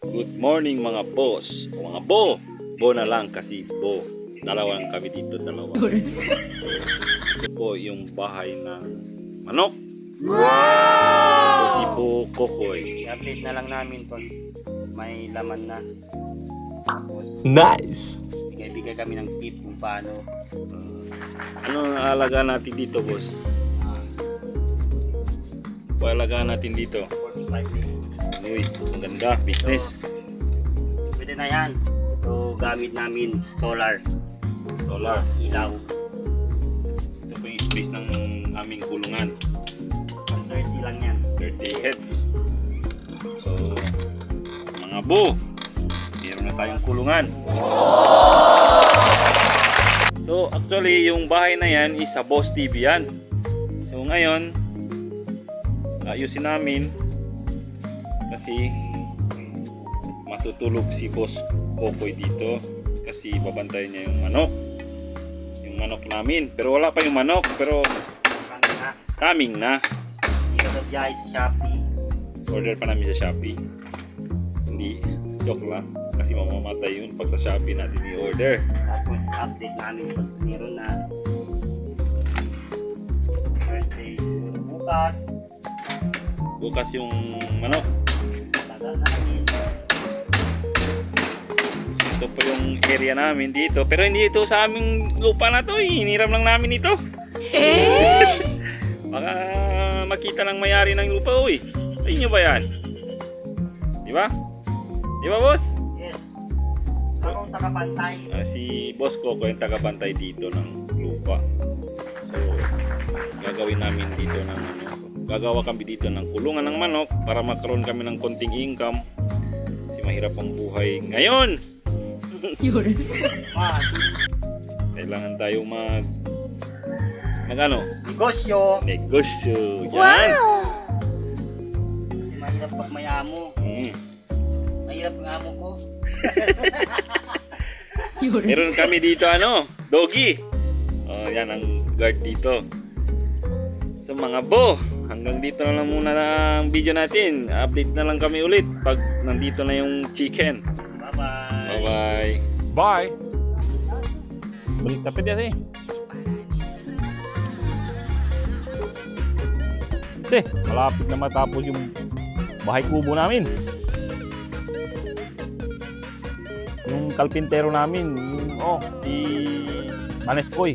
Good morning mga boss. O mga bo. Bo na lang kasi bo. Dalawa lang kami dito, dalawa. Ito po yung bahay ng manok. Wow! si Bo Kokoy. I-update na lang namin to. May laman na. Tapos, Nice! bigay-bigay kami ng tip kung paano. Ano ang alaga natin dito, boss? ah, Paalagaan natin dito. 45 days. Uy, ang ganda. Business. Pwede na yan. Ito gamit namin solar. Solar. Ilaw. Ito po yung space ng aming kulungan. 130 lang yan. 30 heads. So, mga bo, meron na tayong kulungan. So, actually, yung bahay na yan is sa Boss TV yan. So, ngayon, ayusin namin kasi matutulog si Boss Kokoy dito kasi babantayan niya yung manok. Yung manok namin. Pero wala pa yung manok, pero coming na. Sa Jai, sa Shopee. order pa namin sa Shopee. Hindi, joke lang. Kasi mamamatay yun pag sa Shopee natin i-order. Tapos update namin pag meron na. Birthday bukas. Bukas yung manok. Ito po yung area namin dito. Pero hindi ito sa aming lupa na to. eh. Hiniram lang namin ito. Baka makita ng mayari ng lupa. Uy, sa inyo ba yan? Di ba? Di ba, boss? Yes. Ako ang tagapantay. Ah, si boss ko ko yung tagabantay dito ng lupa. So, gagawin namin dito ng ano, gagawa kami dito ng kulungan ng manok para magkaroon kami ng konting income. Kasi mahirap ang buhay ngayon. Man, Kailangan tayo mag magano negosyo. negosyo. Yan. Kasi mahirap pag may amo. Mm. Mahirap ang amo ko. Meron kami dito ano, doggy. Oh, yan ang guard dito. So mga bo, hanggang dito na lang muna ang video natin. Update na lang kami ulit pag nandito na yung chicken. Bye-bye. Bye! Balik tapit yan eh. Kasi malapit na matapos yung bahay kubo namin. Yung kalpintero namin, yung, oh, si Maneskoy.